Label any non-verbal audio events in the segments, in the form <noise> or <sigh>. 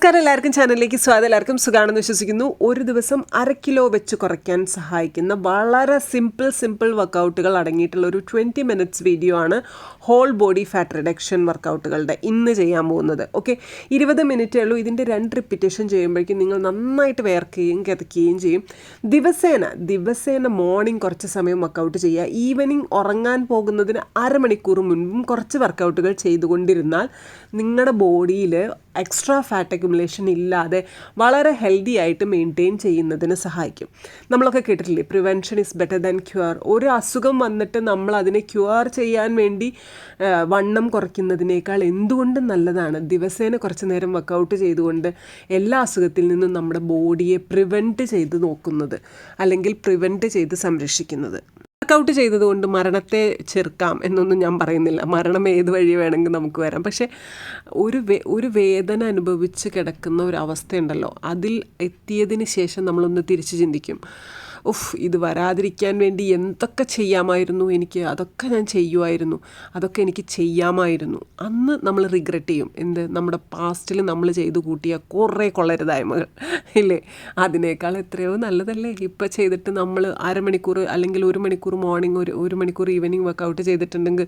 നമസ്കാരം എല്ലാവർക്കും ചാനലിലേക്ക് സ്വാഗതം. എല്ലാവർക്കും സുഖാണെന്ന് വിശ്വസിക്കുന്നു. ഒരു ദിവസം അര കിലോ വെച്ച് കുറയ്ക്കാൻ സഹായിക്കുന്ന വളരെ സിമ്പിൾ സിമ്പിൾ വർക്കൗട്ടുകൾ അടങ്ങിയിട്ടുള്ള ഒരു ട്വന്റി മിനിറ്റ്സ് വീഡിയോ ആണ് ഹോൾ ബോഡി ഫാറ്റ് റിഡക്ഷൻ വർക്കൗട്ടുകളുടെ ഇന്ന് ചെയ്യാൻ പോകുന്നത്. ഓക്കെ ഇരുപത് മിനിറ്റേ ഉള്ളൂ. ഇതിന്റെ രണ്ട് റിപ്പിറ്റേഷൻ ചെയ്യുമ്പോഴേക്കും നിങ്ങൾ നന്നായിട്ട് വേർക്കുകയും കിതയ്ക്കുകയും ചെയ്യും. ദിവസേന ദിവസേന മോർണിംഗ് കുറച്ച് സമയം വർക്കൗട്ട് ചെയ്യുക. ഈവനിങ് ഉറങ്ങാൻ പോകുന്നതിന് അരമണിക്കൂർ മുൻപും കുറച്ച് വർക്കൗട്ടുകൾ ചെയ്തുകൊണ്ടിരുന്നാൽ നിങ്ങളുടെ ബോഡിയിൽ എക്സ്ട്രാ ഫാറ്റ് അക്യുമുലേഷൻ ഇല്ലാതെ വളരെ ഹെൽത്തി ആയിട്ട് മെയിന്റെയിൻ ചെയ്യുന്നതിന് സഹായിക്കും. നമ്മളൊക്കെ കേട്ടിട്ടില്ലേ? Prevention is better than cure ഒരു അസുഖം വന്നിട്ട് നമ്മൾ അതിനെ ക്യൂർ ചെയ്യാൻ വേണ്ടി വണ്ണം കുറയ്ക്കുന്നതിനേക്കാൾ എന്തുകൊണ്ടും നല്ലതാണ്? ദിവസേന കുറച്ച് നേരം വർക്കൗട്ട് ചെയ്തുകൊണ്ട് എല്ലാ അസുഖത്തിൽ നിന്നും നമ്മുടെ ബോഡിയെ പ്രിവെന്റ് ചെയ്ത് നോക്കുന്നത് അല്ലെങ്കിൽ പ്രിവെന്റ് ചെയ്ത് സംരക്ഷിക്കുന്നത്. വർക്കൗട്ട് ചെയ്തതുകൊണ്ട് മരണത്തെ ചെറുക്കാം എന്നൊന്നും ഞാൻ പറയുന്നില്ല. മരണം ഏത് വഴി വേണമെങ്കിൽ നമുക്ക് വരാം. പക്ഷേ ഒരു വേ ഒരു വേദന അനുഭവിച്ച് കിടക്കുന്ന ഒരു അവസ്ഥയുണ്ടല്ലോ. അതിൽ എത്തിയതിന് ശേഷം നമ്മളൊന്ന് തിരിച്ച് ചിന്തിക്കും. ഉഫ് ഇത് വരാതിരിക്കാൻ വേണ്ടി എന്തൊക്കെ ചെയ്യാമായിരുന്നു എനിക്ക് അതൊക്കെ ഞാൻ ചെയ്യുമായിരുന്നു അതൊക്കെ എനിക്ക് ചെയ്യാമായിരുന്നു. അന്ന് നമ്മൾ റിഗ്രറ്റ് ചെയ്യും. എന്ത്? നമ്മുടെ പാസ്റ്റിൽ നമ്മൾ ചെയ്തു കൂട്ടിയ കുറേ കൊള്ളരുതായ്മകൾ ഇല്ലേ? അതിനേക്കാൾ എത്രയോ നല്ലതല്ലേ? ഇപ്പോൾ ചെയ്തിട്ട് നമ്മൾ അരമണിക്കൂർ അല്ലെങ്കിൽ ഒരു മണിക്കൂർ മോർണിംഗ് ഒരു ഒരു മണിക്കൂർ ഈവനിങ് വർക്കൗട്ട് ചെയ്തിട്ടുണ്ടെങ്കിൽ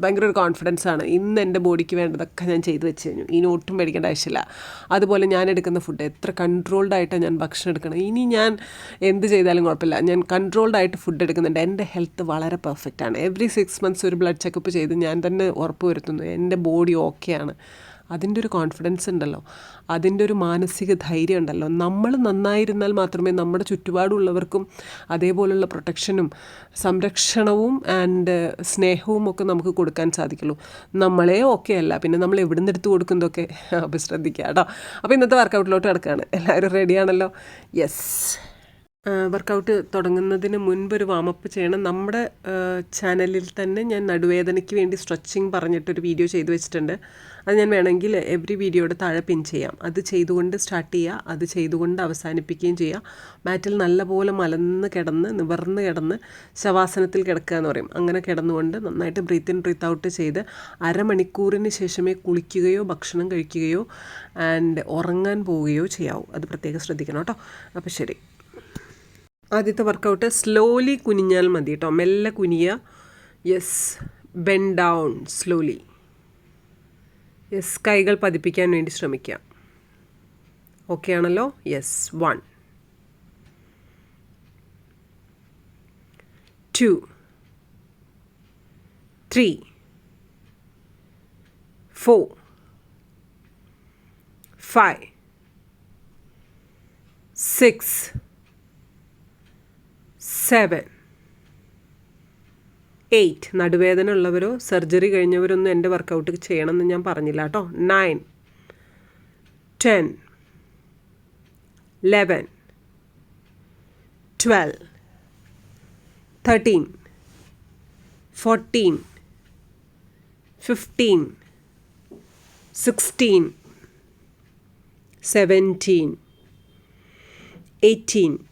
ഭയങ്കര ഒരു കോൺഫിഡൻസ് ആണ്. ഇന്ന് എന്റെ ബോഡിക്ക് വേണ്ടതൊക്കെ ഞാൻ ചെയ്തു വെച്ച് കഴിഞ്ഞു. ഇനി ഒട്ടും പേടിക്കേണ്ട ആവശ്യമില്ല. അതുപോലെ ഞാൻ എടുക്കുന്ന ഫുഡ് എത്ര കൺട്രോൾഡ് ആയിട്ടാണ് ഞാൻ ഭക്ഷണം എടുക്കണം ഇനി ഞാൻ എന്ത് ചെയ്താലും കുഴപ്പമില്ല. ഞാൻ കൺട്രോൾഡ് ആയിട്ട് ഫുഡ് എടുക്കുന്നുണ്ട്. എന്റെ ഹെൽത്ത് വളരെ പെർഫെക്റ്റ് ആണ്. എവറി സിക്സ് മന്ത്സ് ഒരു ബ്ലഡ് ചെക്കപ്പ് ചെയ്ത് ഞാൻ തന്നെ ഉറപ്പ് വരുത്തുന്നു. എന്റെ ബോഡി ഓക്കെയാണ് അതിന്റെ ഒരു കോൺഫിഡൻസ് ഉണ്ടല്ലോ. അതിന്റെ ഒരു മാനസിക ധൈര്യം ഉണ്ടല്ലോ. നമ്മൾ നന്നായിരുന്നാൽ മാത്രമേ നമ്മുടെ ചുറ്റുപാടുള്ളവർക്കും അതേപോലുള്ള പ്രൊട്ടക്ഷനും സംരക്ഷണവും ആൻഡ് സ്നേഹവും ഒക്കെ നമുക്ക് കൊടുക്കാൻ സാധിക്കുള്ളൂ. നമ്മളെ ഓക്കെ അല്ല. പിന്നെ നമ്മൾ എവിടുന്ന് എടുത്ത് കൊടുക്കുന്നതൊക്കെ അപ്പോൾ ശ്രദ്ധിക്കുക കേട്ടോ അപ്പോൾ ഇന്നത്തെ വർക്കൗട്ടിലോട്ട് കിടക്കുകയാണ് എല്ലാവരും റെഡിയാണല്ലോ യെസ് വർക്കൗട്ട് തുടങ്ങുന്നതിന് മുൻപ് ഒരു വാമപ്പ് ചെയ്യണം. നമ്മുടെ ചാനലിൽ തന്നെ ഞാൻ നടുവേദനയ്ക്ക് വേണ്ടി സ്ട്രെച്ചിങ് പറഞ്ഞിട്ടൊരു വീഡിയോ ചെയ്തു വെച്ചിട്ടുണ്ട്. അത് ഞാൻ വേണമെങ്കിൽ എവറി വീഡിയോയുടെ താഴെ പിൻ ചെയ്യാം. അത് ചെയ്തുകൊണ്ട് സ്റ്റാർട്ട് ചെയ്യുക. അത് ചെയ്തുകൊണ്ട് അവസാനിപ്പിക്കുകയും ചെയ്യുക. മാറ്റിൽ നല്ലപോലെ മലന്ന് കിടന്ന് നിവർന്ന് കിടന്ന് ശവാസനത്തിൽ കിടക്കുക എന്ന് പറയും. അങ്ങനെ കിടന്നുകൊണ്ട് നന്നായിട്ട് ബ്രീത്ത് ഇൻ ബ്രീത്ത് ഔട്ട് ചെയ്ത് അരമണിക്കൂറിന് ശേഷമേ കുളിക്കുകയോ ഭക്ഷണം കഴിക്കുകയോ ആൻഡ് ഉറങ്ങാൻ പോവുകയോ ചെയ്യാവൂ. അത് പ്രത്യേകം ശ്രദ്ധിക്കണം കേട്ടോ. അപ്പോൾ ശരി. ആദ്യത്തെ വർക്കൗട്ട് സ്ലോലി കുനിഞ്ഞാൽ മതി കേട്ടോ മെല്ലെ കുനിയ. Yes bend down slowly yes കൈകൾ പതിപ്പിക്കാൻ വേണ്ടി ശ്രമിക്കുക ഓക്കെ ആണല്ലോ? Yes one two three four five six seven. Eight. നടുവേദന ഉള്ളവരോ സർജറി കഴിഞ്ഞവരൊന്നും എന്റെ വർക്കൗട്ട് ചെയ്യണമെന്ന് ഞാൻ പറഞ്ഞില്ല കേട്ടോ. Nine. Ten. Eleven. Twelve. Thirteen. Fourteen. Fifteen. Sixteen. Seventeen. Eighteen.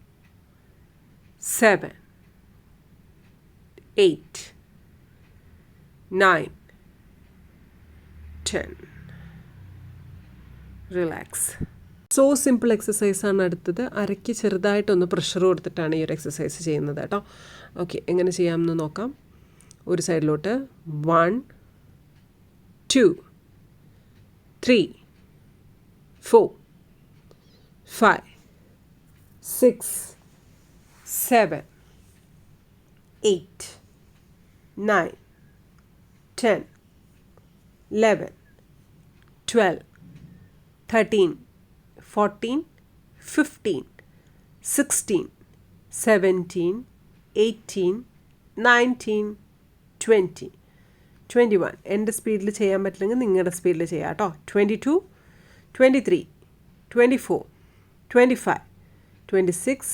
seven, eight, nine, ten. Relax so simple എക്സസൈസാണ് അടുത്തത്. അരയ്ക്ക് ചെറുതായിട്ടൊന്ന് പ്രഷർ കൊടുത്തിട്ടാണ് ഈ ഒരു എക്സസൈസ് ചെയ്യുന്നത് കേട്ടോ. ഓക്കെ എങ്ങനെ ചെയ്യാമെന്ന് നോക്കാം. ഒരു സൈഡിലോട്ട് one two three four five six seven eight, nine, ten, eleven, twelve, thirteen, fourteen, fifteen, sixteen, seventeen, eighteen, nineteen, twenty, twenty one എന്റെ സ്പീഡിൽ ചെയ്യാൻ പറ്റില്ലെങ്കിൽ നിങ്ങളുടെ സ്പീഡിൽ ചെയ്യാം കേട്ടോ twenty two twenty three twenty four twenty five twenty six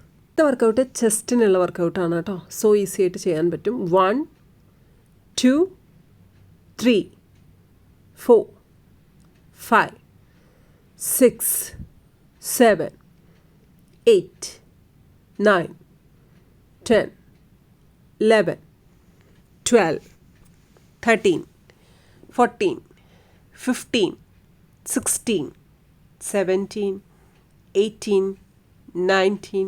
ഇത് workout ചെസ്റ്റിനുള്ള വർക്കൗട്ടാണ് കേട്ടോ. സോ ഈസി ആയിട്ട് ചെയ്യാൻ പറ്റും. One two three four five six seven eight nine ten eleven twelve thirteen fourteen fifteen sixteen seventeen eighteen nineteen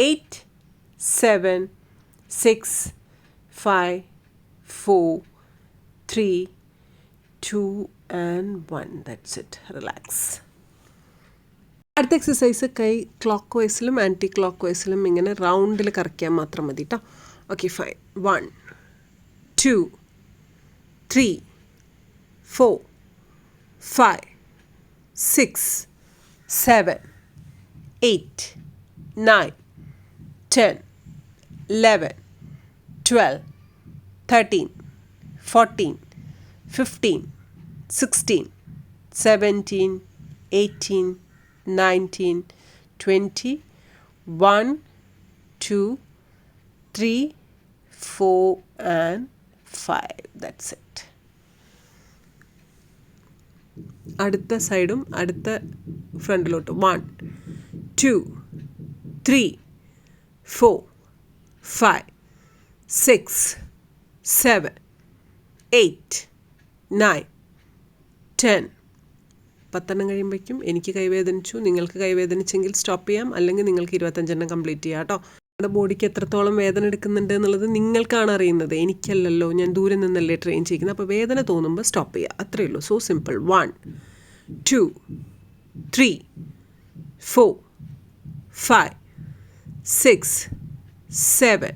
eight seven six five four three two and one that's it relax അടുത്ത exercise കൈ ക്ലോക്ക് വൈസിലും ആന്റി ക്ലോക്ക് വൈസിലും ഇങ്ങനെ റൗണ്ടിൽ കറക്കിയാൽ മാത്രം മതി കേട്ടോ okay fine one two three four five six seven eight nine ten eleven twelve thirteen fourteen fifteen sixteen seventeen eighteen nineteen twenty one two three four and five that's it അടുത്ത സൈഡും അടുത്ത ഫ്രണ്ടിലോട്ട് one two three four five six seven eight nine ten പത്തെണ്ണം കഴിയുമ്പോഴേക്കും എനിക്ക് കൈവേദനിച്ചു. നിങ്ങൾക്ക് കൈവേദനിച്ചെങ്കിൽ stop ചെയ്യാം. അല്ലെങ്കിൽ നിങ്ങൾക്ക് ഇരുപത്തഞ്ചെണ്ണം കംപ്ലീറ്റ് ചെയ്യാം കേട്ടോ നിങ്ങളുടെ ബോഡിക്ക് എത്രത്തോളം വേദന എടുക്കുന്നുണ്ട് എന്നുള്ളത് നിങ്ങൾക്കാണ് അറിയുന്നത്. എനിക്കല്ലല്ലോ ഞാൻ ദൂരെ നിന്നല്ലേ ട്രെയിൻ ചെയ്യുന്നത് അപ്പോൾ വേദന തോന്നുമ്പോൾ സ്റ്റോപ്പ് ചെയ്യുക അത്രയേ ഉള്ളൂ. So simple one two three four five six seven,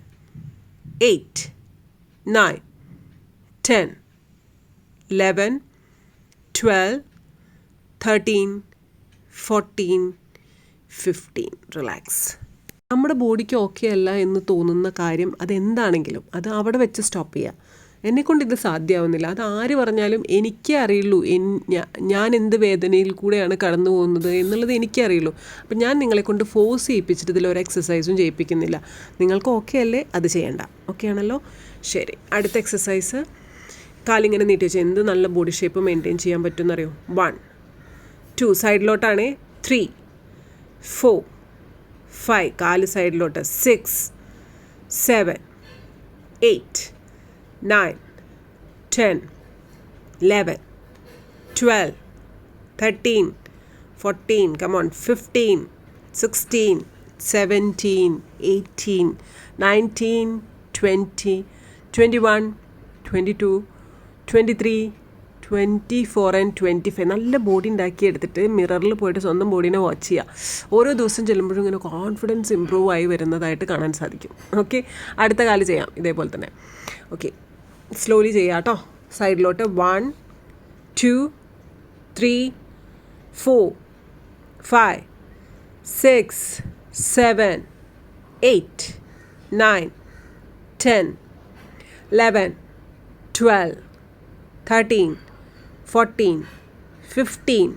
eight, nine, ten, eleven, twelve, thirteen, fourteen fifteen relax നമ്മുടെ ബോഡിക്ക് ഓക്കെ അല്ല എന്ന് തോന്നുന്ന കാര്യം അതെന്താണെങ്കിലും അത് അവിടെ വെച്ച് സ്റ്റോപ്പ് ചെയ്യുക എന്നെക്കൊണ്ട് ഇത് സാധ്യമാവുന്നില്ല അത് ആര് പറഞ്ഞാലും എനിക്കേ അറിയുള്ളൂ. ഞാൻ എന്ത് വേദനയിൽ കൂടെയാണ് കടന്നു പോകുന്നത് എന്നുള്ളത് എനിക്കേ അറിയുള്ളൂ. അപ്പം ഞാൻ നിങ്ങളെ കൊണ്ട് ഫോഴ്സ് ചെയ്യിപ്പിച്ചിട്ട് ഇതിലൊരു എക്സസൈസും ചെയ്യിപ്പിക്കുന്നില്ല. നിങ്ങൾക്ക് ഓക്കെ അല്ലേ? അത് ചെയ്യണ്ട. ഓക്കെ ആണല്ലോ? ശരി. അടുത്ത എക്സസൈസ് കാലിങ്ങനെ നീട്ടി വെച്ച് എന്ത് നല്ല ബോഡി ഷേപ്പ് മെയിന്റെയിൻ ചെയ്യാൻ പറ്റുമെന്നറിയോ? വൺ ടു സൈഡിലോട്ടാണേ ത്രീ ഫോർ ഫൈവ് കാൽ സൈഡിലോട്ട് six seven eight eleven twelve thirteen fourteen come on fifteen sixteen seventeen eighteen nineteen twenty twenty one twenty two twenty three twenty four and twenty five നല്ല body ഉണ്ടാക്കി എടുത്തിട്ട് മിററിൽ പോയിട്ട് സ്വന്തം ബോഡീനെ watch ചെയ്യുക ഓരോ ദിവസം ചെല്ലുമ്പോഴും ഇങ്ങനെ കോൺഫിഡൻസ് ഇമ്പ്രൂവ് ആയി വരുന്നതായിട്ട് കാണാൻ സാധിക്കും. ഓക്കെ അടുത്ത കാലം ചെയ്യാം. ഇതേപോലെ തന്നെ. ഓക്കെ സ്ലോലി ചെയ്യാം കേട്ടോ സൈഡിലോട്ട് one two three four five, six, seven, eight, nine, ten, eleven, twelve, thirteen, fourteen, fifteen,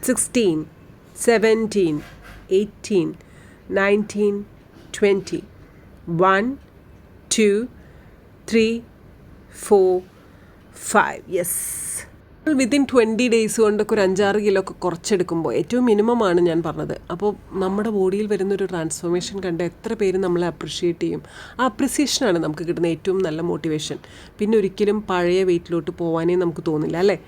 sixteen, seventeen, eighteen, nineteen, twenty. One, two, three, four, five yes within twenty days കൊണ്ടൊക്കെ ഒരു അഞ്ചാറ് kilo ഒക്കെ കുറച്ചെടുക്കുമ്പോൾ ഏറ്റവും മിനിമമാണ് ഞാൻ പറഞ്ഞത്. അപ്പോൾ നമ്മുടെ ബോഡിയിൽ വരുന്നൊരു ട്രാൻസ്ഫോർമേഷൻ കണ്ട് എത്ര പേര് നമ്മളെ അപ്രിഷ്യേറ്റ് ചെയ്യും. ആ അപ്രിസിയേഷനാണ് നമുക്ക് കിട്ടുന്ന ഏറ്റവും നല്ല മോട്ടിവേഷൻ പിന്നെ ഒരിക്കലും പഴയ വെയിറ്റിലോട്ട് പോകാനേ നമുക്ക് തോന്നില്ല അല്ലേ?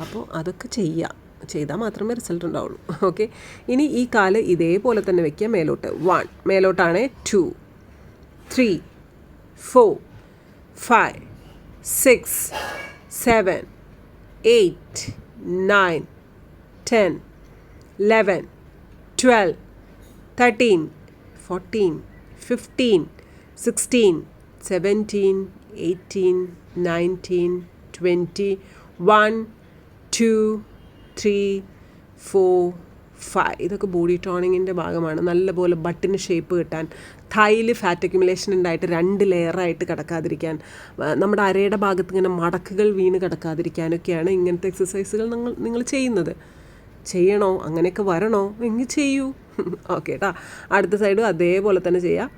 അപ്പോൾ അതൊക്കെ ചെയ്യാം. ചെയ്താൽ മാത്രമേ റിസൾട്ട് ഉണ്ടാവുള്ളൂ. ഓക്കെ ഇനി ഈ കാൽ ഇതേപോലെ തന്നെ വെക്കുക. മേലോട്ട് one മേലോട്ടാണ് two three four five six seven eight nine ten eleven twelve thirteen fourteen fifteen sixteen seventeen eighteen nineteen twenty one two three four five ഇതൊക്കെ ബോഡി ടോണിങ്ങിന്റെ ഭാഗമാണ്. നല്ലപോലെ ബട്ടിന് ഷേപ്പ് കിട്ടാൻ തൈൽ ഫാറ്റ് അക്യുമുലേഷൻ ഉണ്ടായിട്ട് രണ്ട് ലെയറായിട്ട് കിടക്കാതിരിക്കാൻ നമ്മുടെ അരയുടെ ഭാഗത്ത് ഇങ്ങനെ മടക്കുകൾ വീണ് കിടക്കാതിരിക്കാനൊക്കെയാണ് ഇങ്ങനത്തെ എക്സസൈസുകൾ നിങ്ങൾ നിങ്ങൾ ചെയ്യുന്നത്. ചെയ്യണോ? അങ്ങനെയൊക്കെ വരണോ? എങ്കിൽ ചെയ്യൂ. <laughs> ഓക്കെ കേട്ടോ അടുത്ത സൈഡും അതേപോലെ തന്നെ ചെയ്യാം.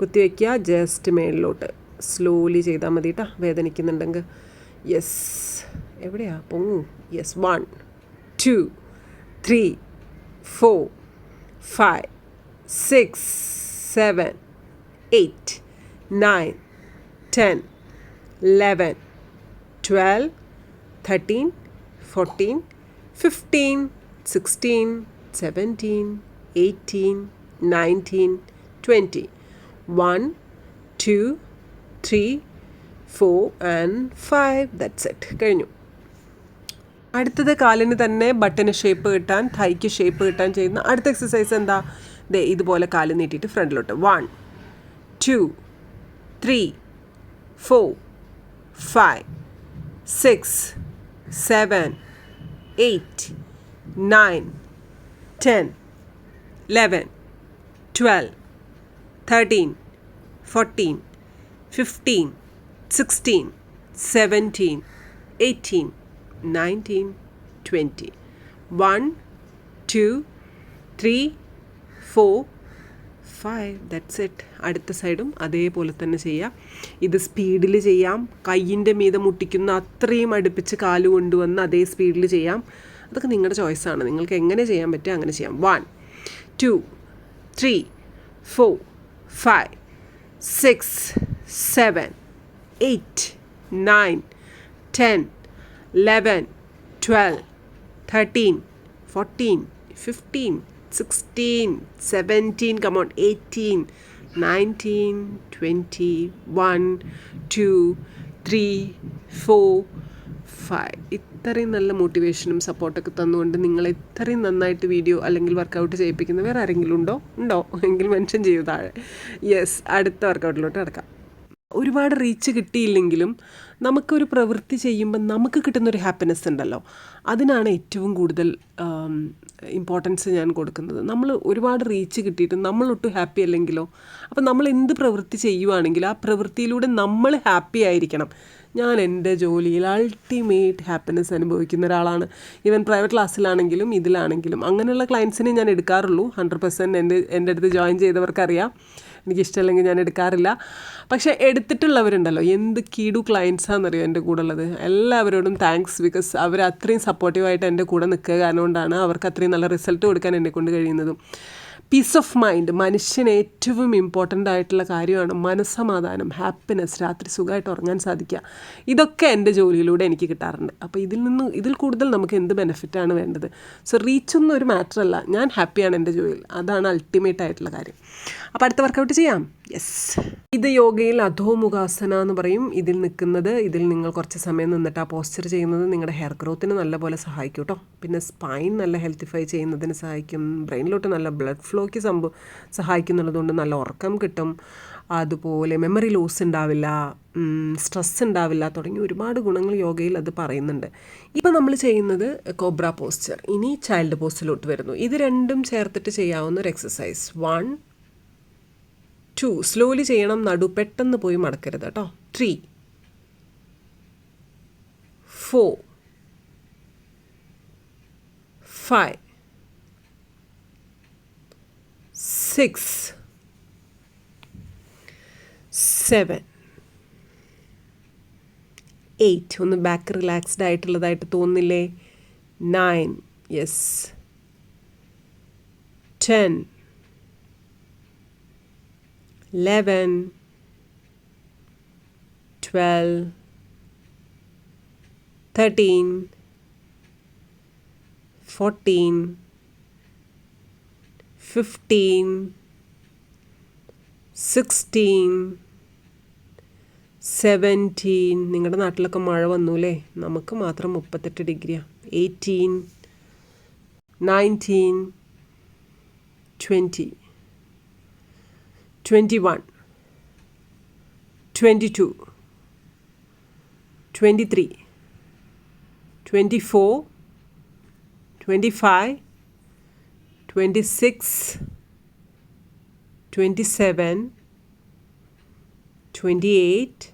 കുത്തിവെക്കുക ജസ്റ്റ് മേളിലോട്ട്. സ്ലോലി ചെയ്താൽ മതി കേട്ടോ വേദനിക്കുന്നുണ്ടെങ്കിൽ യെസ് എവിടെയാ? പൊങ്ങു yes one two three four five six seven eight nine ten eleven twelve thirteen fourteen fifteen sixteen seventeen eighteen nineteen twenty one two three four and five that's it കഴിഞ്ഞു. അടുത്തത് കാലിന് തന്നെ button shape കിട്ടാൻ തൈക്ക് shape കിട്ടാൻ ചെയ്യുന്ന അടുത്ത exercise എന്താ? ദേ ഇതുപോലെ കാൽ നീട്ടിയിട്ട് ഫ്രണ്ടിലോട്ട്. One two three four five six seven eight nine ten eleven twelve thirteen fourteen fifteen sixteen seventeen eighteen nineteen twenty one two three four five that's it അടുത്ത സൈഡും അതേപോലെ തന്നെ ചെയ്യാം. ഇത് സ്പീഡിൽ ചെയ്യാം. കയ്യിന്റെ മീതെ മുട്ടിക്കുന്ന അത്രയും അടുപ്പിച്ച് കാൽ കൊണ്ടുവന്ന് അതേ സ്പീഡിൽ ചെയ്യാം. അതൊക്കെ നിങ്ങളുടെ ചോയ്സാണ് നിങ്ങൾക്ക് എങ്ങനെ ചെയ്യാൻ പറ്റുക അങ്ങനെ ചെയ്യാം. One two three four five six seven eight nine ten eleven twelve thirteen fourteen fifteen sixteen seventeen come on eighteen nineteen twenty one two three four five ഇത്രയും നല്ല മോട്ടിവേഷനും സപ്പോർട്ടൊക്കെ തന്നുകൊണ്ട് നിങ്ങൾ ഇത്രയും നന്നായിട്ട് വീഡിയോ അല്ലെങ്കിൽ വർക്കൗട്ട് ചെയ്യിപ്പിക്കുന്ന വേറെ ആരെങ്കിലും ഉണ്ടോ? ഉണ്ടോ? എങ്കിൽ മെൻഷൻ ചെയ്യൂ താഴെ. യെസ് അടുത്ത വർക്കൗട്ടിലോട്ട് കിടക്കാം. ഒരുപാട് റീച്ച് കിട്ടിയില്ലെങ്കിലും നമുക്കൊരു പ്രവൃത്തി ചെയ്യുമ്പോൾ നമുക്ക് കിട്ടുന്നൊരു ഹാപ്പിനെസ് ഉണ്ടല്ലോ. അതിനാണ് ഏറ്റവും കൂടുതൽ ഇമ്പോർട്ടൻസ് ഞാൻ കൊടുക്കുന്നത്. നമ്മൾ ഒരുപാട് റീച്ച് കിട്ടിയിട്ട് നമ്മളൊട്ടും ഹാപ്പി അല്ലെങ്കിലോ അപ്പം നമ്മൾ എന്ത് പ്രവൃത്തി ചെയ്യുവാണെങ്കിലും ആ പ്രവൃത്തിയിലൂടെ നമ്മൾ ഹാപ്പി ആയിരിക്കണം. ഞാൻ എന്റെ ജോലിയിൽ അൾട്ടിമേറ്റ് ഹാപ്പിനെസ് അനുഭവിക്കുന്ന ഒരാളാണ്. ഈവൻ പ്രൈവറ്റ് ക്ലാസ്സിലാണെങ്കിലും ഇതിലാണെങ്കിലും. അങ്ങനെയുള്ള ക്ലയൻസിനെ ഞാൻ എടുക്കാറുള്ളൂ. ഹൺഡ്രഡ് പെർസെന്റ് എന്റെ എന്റെ അടുത്ത് ജോയിൻ ചെയ്തവർക്കറിയാം. എനിക്കിഷ്ടമല്ലെങ്കിൽ ഞാൻ എടുക്കാറില്ല. പക്ഷേ എടുത്തിട്ടുള്ളവരുണ്ടല്ലോ. എന്ത് കീടു ക്ലയൻസാണെന്നറിയോ എന്റെ കൂടെ ഉള്ളത് എല്ലാവരോടും താങ്ക്സ് ബിക്കോസ് അവർ അത്രയും സപ്പോർട്ടീവായിട്ട് എന്റെ കൂടെ നിൽക്കുക കാരണം കൊണ്ടാണ് അവർക്ക് അത്രയും നല്ല റിസൾട്ട് കൊടുക്കാൻ എന്നെ കൊണ്ട് കഴിയുന്നതും. പീസ് ഓഫ് മൈൻഡ് മനുഷ്യന് ഏറ്റവും ഇമ്പോർട്ടന്റ് ആയിട്ടുള്ള കാര്യമാണ് മനസ്സമാധാനം ഹാപ്പിനെസ് രാത്രി സുഖമായിട്ട് ഉറങ്ങാൻ സാധിക്കുക. ഇതൊക്കെ എന്റെ ജോലിയിലൂടെ എനിക്ക് കിട്ടാറുണ്ട്. അപ്പോൾ ഇതിൽ നിന്ന് ഇതിൽ കൂടുതൽ നമുക്ക് എന്ത് ബെനിഫിറ്റാണ് വേണ്ടത്? സോ റീച്ചൊന്നും ഒരു മാറ്ററല്ല ഞാൻ ഹാപ്പിയാണ് എന്റെ ജോലിയിൽ. അതാണ് അൾട്ടിമേറ്റ് ആയിട്ടുള്ള കാര്യം. അപ്പോൾ അടുത്ത വർക്കൗട്ട് ചെയ്യാം. യെസ് ഇത് യോഗയിൽ അധോമുഖാസന എന്ന് പറയും. ഇതിൽ നിൽക്കുന്നത് ഇതിൽ നിങ്ങൾ കുറച്ച് സമയം നിന്നിട്ട് ആ പോസ്ചർ ചെയ്യുന്നത് നിങ്ങളുടെ ഹെയർ ഗ്രോത്തിന് നല്ലപോലെ സഹായിക്കും കേട്ടോ പിന്നെ സ്പൈൻ നല്ല ഹെൽത്തിഫൈ ചെയ്യുന്നതിന് സഹായിക്കും. ബ്രെയിനിലോട്ട് നല്ല ബ്ലഡ് ഫ്ലോയ്ക്ക് സംഭവം സഹായിക്കുന്നുള്ളതുകൊണ്ട് നല്ല ഉറക്കം കിട്ടും. അതുപോലെ മെമ്മറി ലോസ് ഉണ്ടാവില്ല സ്ട്രെസ് ഉണ്ടാവില്ല തുടങ്ങി ഒരുപാട് ഗുണങ്ങൾ യോഗയിൽ അത് പറയുന്നുണ്ട്. ഇപ്പം നമ്മൾ ചെയ്യുന്നത് കോബ്ര പോസ്ചർ ഇനി ചൈൽഡ് പോസ്റ്റിലോട്ട് വരുന്നു. ഇത് രണ്ടും ചേർത്തിട്ട് ചെയ്യാവുന്ന ഒരു എക്സസൈസ് വൺ ടു സ്ലോലി ചെയ്യണം നടു പെട്ടെന്ന് പോയി മടക്കരുത് കേട്ടോ. Three four five six seven eight ഒന്ന് ബാക്ക് റിലാക്സ്ഡ് ആയിട്ടുള്ളതായിട്ട് തോന്നില്ലേ? നയൻ യെസ് ടെൻ 11 12 13 14 15 16 സെവന്റീൻ നിങ്ങളുടെ നാട്ടിലൊക്കെ മഴ വന്നു അല്ലേ നമുക്ക് മാത്രം മുപ്പത്തെട്ട് ഡിഗ്രിയാണ് eighteen nineteen twenty 21 22 23 24 25 26 27 28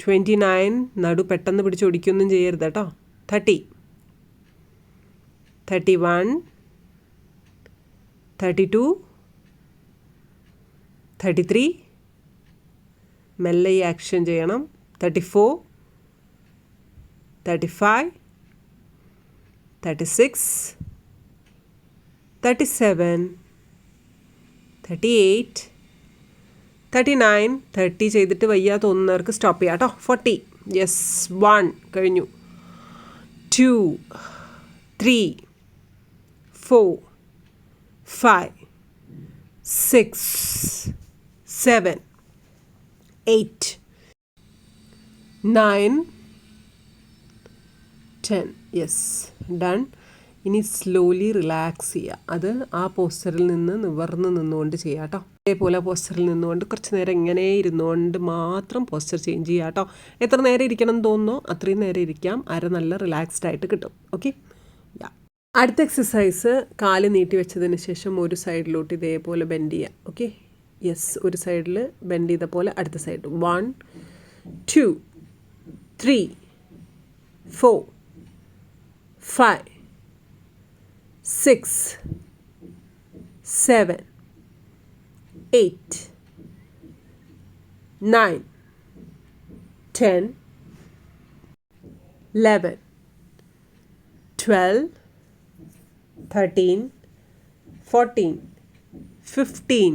twenty nine നടു പെട്ടെന്ന് പിടിച്ച് ഒടിക്കൊന്നും ചെയ്യരുത് കേട്ടോ. Thirty thirty one thirty two thirty three മെല്ലെ ആക്ഷൻ ചെയ്യണം. Thirty four thirty five thirty six thirty seven thirty eight thirty nine thirty ചെയ്തിട്ട് വയ്യ തോന്നുന്നവർക്ക് സ്റ്റോപ്പ് ചെയ്യാം കേട്ടോ. ഫോർട്ടി യെസ് വൺ കഴിഞ്ഞു. Two three four five six seven, eight, nine, ten yes done ഇനി slowly relax ചെയ്യുക. അത് ആ പോസ്റ്ററിൽ നിന്ന് നിവർന്ന് നിന്നുകൊണ്ട് ചെയ്യുക കേട്ടോ. അതേപോലെ പോസ്റ്ററിൽ നിന്നുകൊണ്ട് കുറച്ച് നേരം ഇങ്ങനെ ഇരുന്നുകൊണ്ട് മാത്രം പോസ്റ്റർ ചേഞ്ച് ചെയ്യുക കേട്ടോ. എത്ര നേരം ഇരിക്കണം എന്ന് തോന്നുന്നോ അത്രയും നേരം ഇരിക്കാം. അര നല്ല റിലാക്സ്ഡ് ആയിട്ട് കിട്ടും. ഓക്കെ അടുത്ത എക്സസൈസ് കാൽ നീട്ടി വെച്ചതിന് ശേഷം ഒരു സൈഡിലോട്ട് ഇതേപോലെ ബെൻഡ് ചെയ്യുക. ഓക്കെ യെസ് ഒരു സൈഡിൽ ബെൻഡ് ചെയ്ത പോലെ അടുത്ത side one two three four five six seven eight nine ten eleven twelve thirteen fourteen fifteen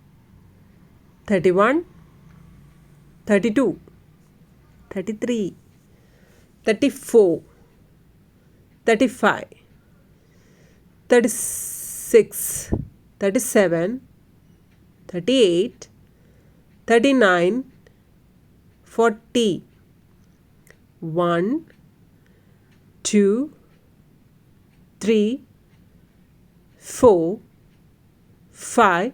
thirty one, thirty two, thirty three, thirty four, thirty five, thirty six, thirty seven, thirty eight, thirty nine, forty, one, two, three, four, five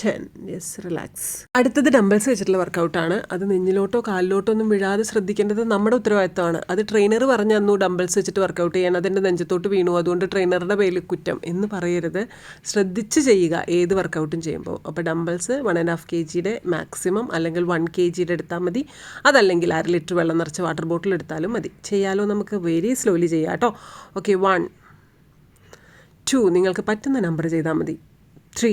ten yes relax അടുത്തത് dumbbells വെച്ചിട്ടുള്ള വർക്കൗട്ടാണ് അത് നെഞ്ഞിലോട്ടോ കാലിലോട്ടോ ഒന്നും വീഴാതെ ശ്രദ്ധിക്കേണ്ടത് നമ്മുടെ ഉത്തരവാദിത്തമാണ് അത് trainer പറഞ്ഞു തന്നു ഡംബൽസ് വെച്ചിട്ട് വർക്കൗട്ട് ചെയ്യാൻ. അതിന്റെ നെഞ്ചത്തോട്ട് വീണു. അതുകൊണ്ട് ട്രെയിനറുടെ പേരിൽ കുറ്റം എന്ന് പറയരുത്. ശ്രദ്ധിച്ച് ചെയ്യുക ഏത് വർക്കൗട്ടും ചെയ്യുമ്പോൾ അപ്പോൾ dumbbells one and half K ജിയുടെ മാക്സിമം അല്ലെങ്കിൽ വൺ കെ ജിയുടെ എടുത്താൽ മതി. അതല്ലെങ്കിൽ അര ലിറ്റർ വെള്ളം നിറച്ച വാട്ടർ ബോട്ടിൽ എടുത്താലും മതി. ചെയ്യാലോ നമുക്ക് വെരി സ്ലോലി ചെയ്യാം കേട്ടോ. ഓക്കെ വൺ ടു നിങ്ങൾക്ക് പറ്റുന്ന നമ്പർ ചെയ്താൽ മതി. Three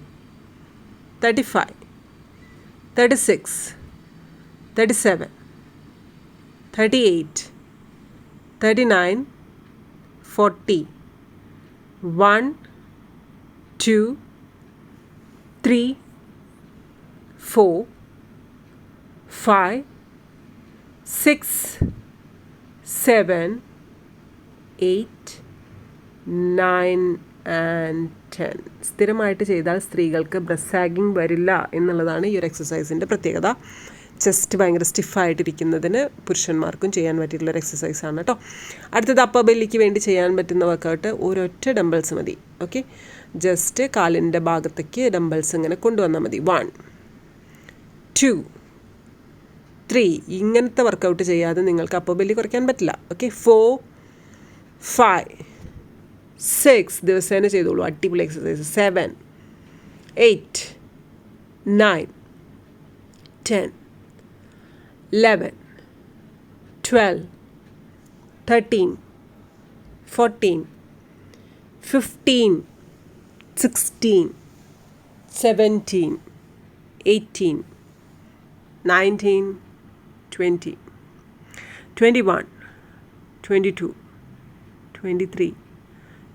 35, 36, 37, 38, 39, 40, 1, 2, 3, 4, 5, 6, 7, 8, 9, and ten സ്ഥിരമായിട്ട് ചെയ്താൽ സ്ത്രീകൾക്ക് ബ്രസ്റ്റ് സാഗിങ് വരില്ല എന്നുള്ളതാണ് ഈ ഒരു എക്സസൈസിന്റെ പ്രത്യേകത. ചെസ്റ്റ് ഭയങ്കര സ്റ്റിഫായിട്ടിരിക്കുന്നതിന് പുരുഷന്മാർക്കും ചെയ്യാൻ പറ്റിയിട്ടുള്ള ഒരു എക്സസൈസാണ് കേട്ടോ അടുത്തത് അപ്പ ബെല്ലിക്ക് വേണ്ടി ചെയ്യാൻ പറ്റുന്ന വർക്കൗട്ട് ഒരൊറ്റ ഡംബിൾസ് മതി ഓക്കെ ജസ്റ്റ് കാലിന്റെ ഭാഗത്തേക്ക് ഡംബിൾസ് ഇങ്ങനെ കൊണ്ടുവന്നാൽ മതി. വൺ ടു ത്രീ ഇങ്ങനത്തെ വർക്കൗട്ട് ചെയ്യാതെ നിങ്ങൾക്ക് അപ്പ ബെല്ലി കുറയ്ക്കാൻ പറ്റില്ല ഓക്കെ ഫോർ ഫൈവ് സിക്സ് ദിവസേന ചെയ്തോളൂ അടിപൊളി exercise seven eight nine ten eleven twelve thirteen fourteen fifteen sixteen seventeen eighteen nineteen twenty twenty one twenty two twenty three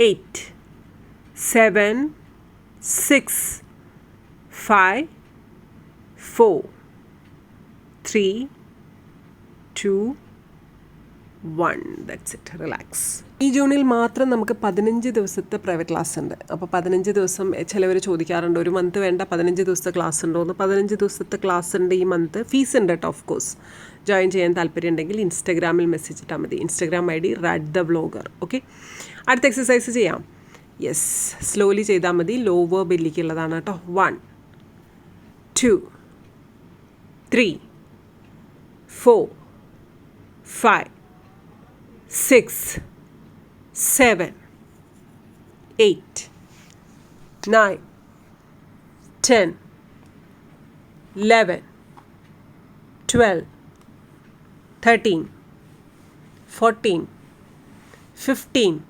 eight seven six five four three two one that's it relax ഈ ജൂണിൽ മാത്രം നമുക്ക് പതിനഞ്ച് ദിവസത്തെ private class ഉണ്ട്. അപ്പോൾ പതിനഞ്ച് ദിവസം ചിലവർ ചോദിക്കാറുണ്ട് ഒരു മന്ത് വേണ്ട പതിനഞ്ച് ദിവസത്തെ ക്ലാസ് ഉണ്ടോ എന്ന്. പതിനഞ്ച് ദിവസത്തെ ക്ലാസ് ഉണ്ട് ഈ മന്ത് ഫീസ് ഉണ്ട് കേട്ടോ ഓഫ് കോഴ്സ് ജോയിൻ ചെയ്യാൻ താല്പര്യം ഉണ്ടെങ്കിൽ ഇൻസ്റ്റാഗ്രാമിൽ മെസ്സേജ് ഇട്ടാൽ മതി. Instagram I D Rad the vlogger. Okay അടുത്ത എക്സസൈസ് ചെയ്യാം. യെസ് സ്ലോലി ചെയ്താൽ മതി. ലോവർ ബെല്ലിക്കുള്ളതാണ് കേട്ടോ. One two three four five six seven eight nine ten eleven twelve thirteen fourteen fifteen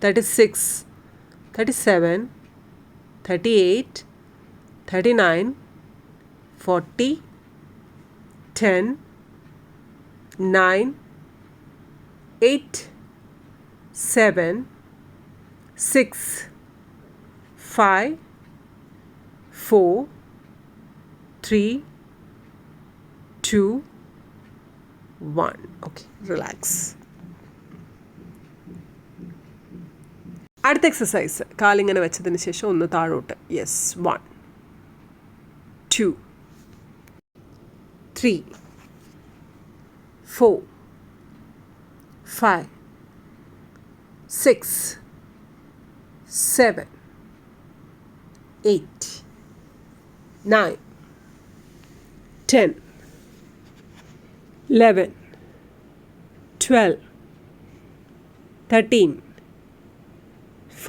36, 37, 38, 39, 40, 10, 9, 8, 7, 6, 5, 4, 3, 2, 1. Okay, relax. അടുത്ത എക്സസൈസ് കാലിങ്ങനെ വെച്ചതിന് ശേഷം ഒന്ന് താഴോട്ട്. Yes one two three four five six seven eight nine ten eleven twelve thirteen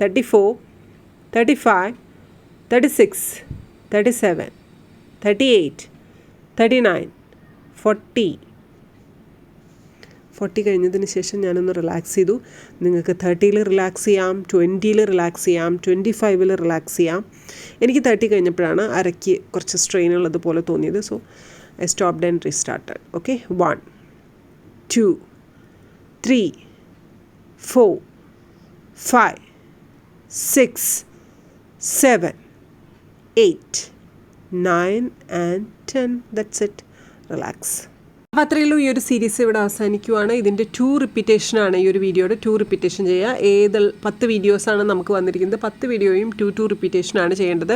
Thirty four thirty five thirty six thirty seven thirty eight thirty nine forty forty കഴിഞ്ഞതിന് ശേഷം ഞാനൊന്ന് relax ചെയ്തു. നിങ്ങൾക്ക് തേർട്ടിയിൽ റിലാക്സ് ചെയ്യാം ട്വന്റിയിൽ റിലാക്സ് ചെയ്യാം twenty ഫൈവിൽ റിലാക്സ് ചെയ്യാം. എനിക്ക് തേർട്ടി കഴിഞ്ഞപ്പോഴാണ് അരയ്ക്ക് കുറച്ച് സ്ട്രെയിൻ ഉള്ളതുപോലെ തോന്നിയത്. So I stopped and restarted okay one two three four five six seven, eight, nine, and ten. That's it. Relax. അപ്പോൾ അത്രയുള്ളൂ ഈ ഒരു സീരീസ് ഇവിടെ അവസാനിക്കുവാണ്. ഇതിന്റെ ടു റിപ്പീറ്റേഷനാണ് ഈ ഒരു വീഡിയോയുടെ ടു റിപ്പീറ്റേഷൻ ചെയ്യുക. ഏത് പത്ത് വീഡിയോസാണ് നമുക്ക് വന്നിരിക്കുന്നത്? പത്ത് വീഡിയോയും ടു ടു റിപ്പീറ്റേഷനാണ് ചെയ്യേണ്ടത്.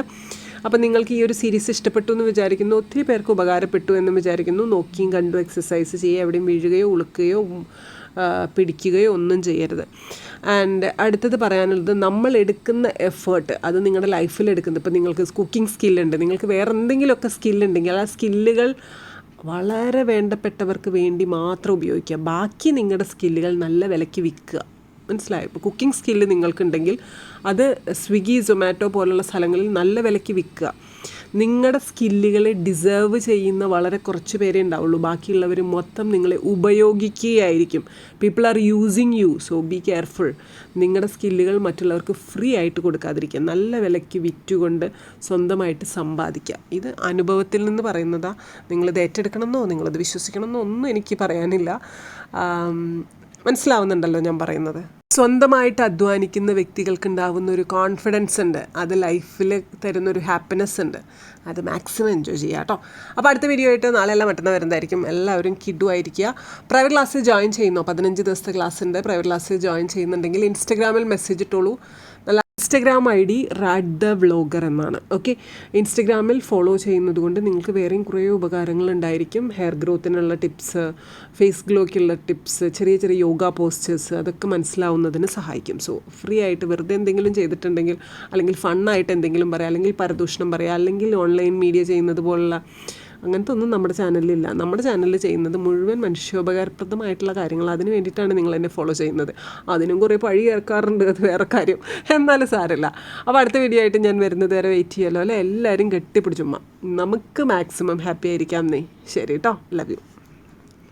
അപ്പോൾ നിങ്ങൾക്ക് ഈ ഒരു സീരീസ് ഇഷ്ടപ്പെട്ടു എന്ന് വിചാരിക്കുന്നു. ഒത്തിരി പേർക്ക് ഉപകാരപ്പെട്ടു എന്ന് വിചാരിക്കുന്നു. നോക്കിയും കണ്ടു എക്സസൈസ് ചെയ്യുക. എവിടെയും വീഴുകയോ ഉളുക്കുകയോ പിടിക്കുകയോ ഒന്നും ചെയ്യരുത്. ആൻഡ് അടുത്തത് പറയാനുള്ളത് നമ്മൾ എടുക്കുന്ന എഫേർട്ട് അത് നിങ്ങളുടെ ലൈഫിൽ എടുക്കുന്നത്. ഇപ്പോൾ നിങ്ങൾക്ക് കുക്കിംഗ് സ്കില്ലുണ്ട് നിങ്ങൾക്ക് വേറെ എന്തെങ്കിലുമൊക്കെ സ്കില്ലുണ്ടെങ്കിൽ ആ സ്കില്ലുകൾ വളരെ വേണ്ടപ്പെട്ടവർക്ക് വേണ്ടി മാത്രം ഉപയോഗിക്കുക. ബാക്കി നിങ്ങളുടെ സ്കില്ലുകൾ നല്ല വിലയ്ക്ക് വിൽക്കുക. മനസ്സിലായോ? ഇപ്പോൾ കുക്കിംഗ് സ്കില്ല് നിങ്ങൾക്കുണ്ടെങ്കിൽ അത് സ്വിഗ്ഗി സൊമാറ്റോ പോലുള്ള സ്ഥലങ്ങളിൽ നല്ല വിലയ്ക്ക് വിൽക്കുക. നിങ്ങളുടെ സ്കില്ലുകളെ ഡിസേർവ് ചെയ്യുന്ന വളരെ കുറച്ച് പേരെ ഉണ്ടാവുള്ളൂ. ബാക്കിയുള്ളവർ മൊത്തം നിങ്ങളെ ഉപയോഗിക്കുകയായിരിക്കും. People are using you so be careful നിങ്ങളുടെ സ്കില്ലുകൾ മറ്റുള്ളവർക്ക് ഫ്രീ ആയിട്ട് കൊടുക്കാതിരിക്കുക. നല്ല വിലയ്ക്ക് വിറ്റുകൊണ്ട് സ്വന്തമായിട്ട് സമ്പാദിക്കുക. ഇത് അനുഭവത്തിൽ നിന്ന് പറയുന്നതാണ് നിങ്ങളിത് ഏറ്റെടുക്കണമെന്നോ നിങ്ങളത് വിശ്വസിക്കണമെന്നോ ഒന്നും എനിക്ക് പറയാനില്ല. മനസ്സിലാവുന്നുണ്ടല്ലോ ഞാൻ പറയുന്നത്. സ്വന്തമായിട്ട് അധ്വാനിക്കുന്ന വ്യക്തികൾക്ക് ഉണ്ടാവുന്ന ഒരു കോൺഫിഡൻസ് ഉണ്ട്. അത് ലൈഫിൽ തരുന്ന ഒരു ഹാപ്പിനെസ് ഉണ്ട്. അത് മാക്സിമം എൻജോയ് ചെയ്യുക കേട്ടോ. അപ്പോൾ അടുത്ത വീഡിയോ ആയിട്ട് നാളെ എല്ലാം മറ്റന്നാൾ വരുന്നതായിരിക്കും. എല്ലാവരും കിഡു ആയിരിക്കുക. പ്രൈവറ്റ് ക്ലാസ്സിൽ ജോയിൻ ചെയ്യുന്നു. പതിനഞ്ച് ദിവസത്തെ ക്ലാസ് ഉണ്ട്. പ്രൈവറ്റ് ക്ലാസ്സിൽ ജോയിൻ ചെയ്യുന്നുണ്ടെങ്കിൽ ഇൻസ്റ്റഗ്രാമിൽ മെസ്സേജ് ഇട്ടോളൂ. Instagram I D Rad the vlogger എന്നാണ്. ഓക്കെ? ഇൻസ്റ്റഗ്രാമിൽ ഫോളോ ചെയ്യുന്നത് കൊണ്ട് നിങ്ങൾക്ക് വേറെയും കുറേ ഉപകാരങ്ങൾ ഉണ്ടായിരിക്കും. ഹെയർ ഗ്രോത്തിനുള്ള ടിപ്സ് ഫേസ് ഗ്ലോയ്ക്കുള്ള ടിപ്സ് ചെറിയ ചെറിയ യോഗ പോസ്റ്റേഴ്സ് അതൊക്കെ മനസ്സിലാവുന്നതിന് സഹായിക്കും. സോ ഫ്രീ ആയിട്ട് വെറുതെ എന്തെങ്കിലും ചെയ്തിട്ടുണ്ടെങ്കിൽ അല്ലെങ്കിൽ ഫണ്ണായിട്ട് എന്തെങ്കിലും പറയാം അല്ലെങ്കിൽ പരദൂഷണം പറയാം അല്ലെങ്കിൽ ഓൺലൈൻ മീഡിയ ചെയ്യുന്നത് പോലുള്ള അങ്ങനത്തെ ഒന്നും നമ്മുടെ ചാനലിലില്ല. നമ്മുടെ ചാനലിൽ ചെയ്യുന്നത് മുഴുവൻ മനുഷ്യോപകാരപ്രദമായിട്ടുള്ള കാര്യങ്ങൾ അതിന് വേണ്ടിയിട്ടാണ് നിങ്ങൾ എന്നെ ഫോളോ ചെയ്യുന്നത്. അതിനും കുറേ പഴി കേൾക്കാറുണ്ട് അത് വേറെ കാര്യം. എന്നാലും സാരമില്ല. അപ്പോൾ അടുത്ത വീഡിയോ ആയിട്ട് ഞാൻ വരുന്നത് വരെ വെയിറ്റ് ചെയ്യാമല്ലോ അല്ലേ? എല്ലാവരും കെട്ടിപ്പിടിച്ചുമ്മ നമുക്ക് മാക്സിമം ഹാപ്പി ആയിരിക്കാം നീ ശരി കേട്ടോ ലവ് യു